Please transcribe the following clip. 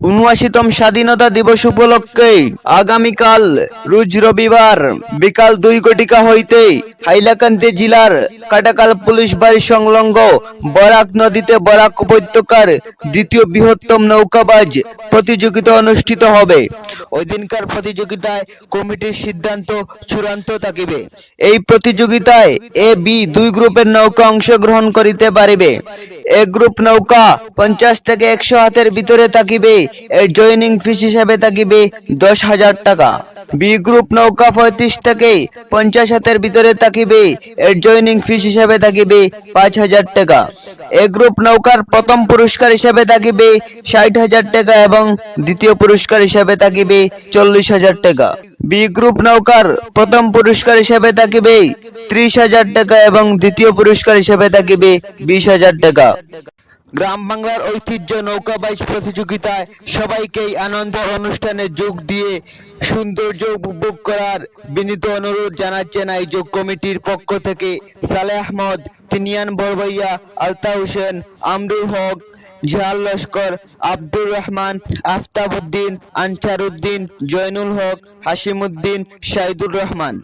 উনআশিতম স্বাধীনতা দিবস উপলক্ষে আগামীকাল রোজ রবিবার বিকাল দুই কোটিকা হইতে হাইলাকান্দি জেলার কাটাকাল পুলিশ বাড়ি সংলগ্ন বরাক নদীতে বরাক উপত্যকার দ্বিতীয় বৃহত্তম নৌকাবাজ প্রতিযোগিতা অনুষ্ঠিত হবে। ওই দিনকার প্রতিযোগিতায় কমিটির সিদ্ধান্ত চূড়ান্ত থাকিবে। এই প্রতিযোগিতায় এ বি দুই গ্রুপের নৌকা অংশগ্রহণ করিতে পারিবে। এ গ্রুপ নৌকা পঞ্চাশ থেকে একশো হাতের ভিতরে থাকিবে এর জয়নিং ফিস হিসাবে থাকিবে দশ হাজার টাকা। বি গ্রুপ নৌকা পঁয়ত্রিশ থেকে পঞ্চাশ হাতের ভিতরে থাকিবে এর জয়নিং ফিস হিসাবে থাকিবে পাঁচ হাজার টাকা। এ গ্রুপ নৌকার প্রথম পুরস্কার হিসাবে থাকিবে ষাট হাজার টাকা এবং দ্বিতীয় পুরস্কার হিসাবে থাকিবে চল্লিশ হাজার টাকা। বি গ্রুপ নৌকার প্রথম পুরস্কার হিসাবে থাকিবে ত্রিশ হাজার টাকা এবং দ্বিতীয় পুরস্কার হিসাবে থাকিবে বিশ হাজার টাকা। গ্রাম বাংলার ঐতিহ্য নৌকাবাইজ প্রতিযোগিতায় সবাইকেই আনন্দ অনুষ্ঠানে যোগ দিয়ে সৌন্দর্য উপভোগ করার বিনীত অনুরোধ জানাচ্ছেন আয়োজক কমিটির পক্ষ থেকে সালে আহমদ, তিনিয়ান বরবইয়া আলতা হোসেন আমরুল হক জাহাল লস্কর আব্দুর রহমান আফতাব উদ্দিন আনসার উদ্দিন জয়নুল হক হাসিম উদ্দিন সাইদুর রহমান।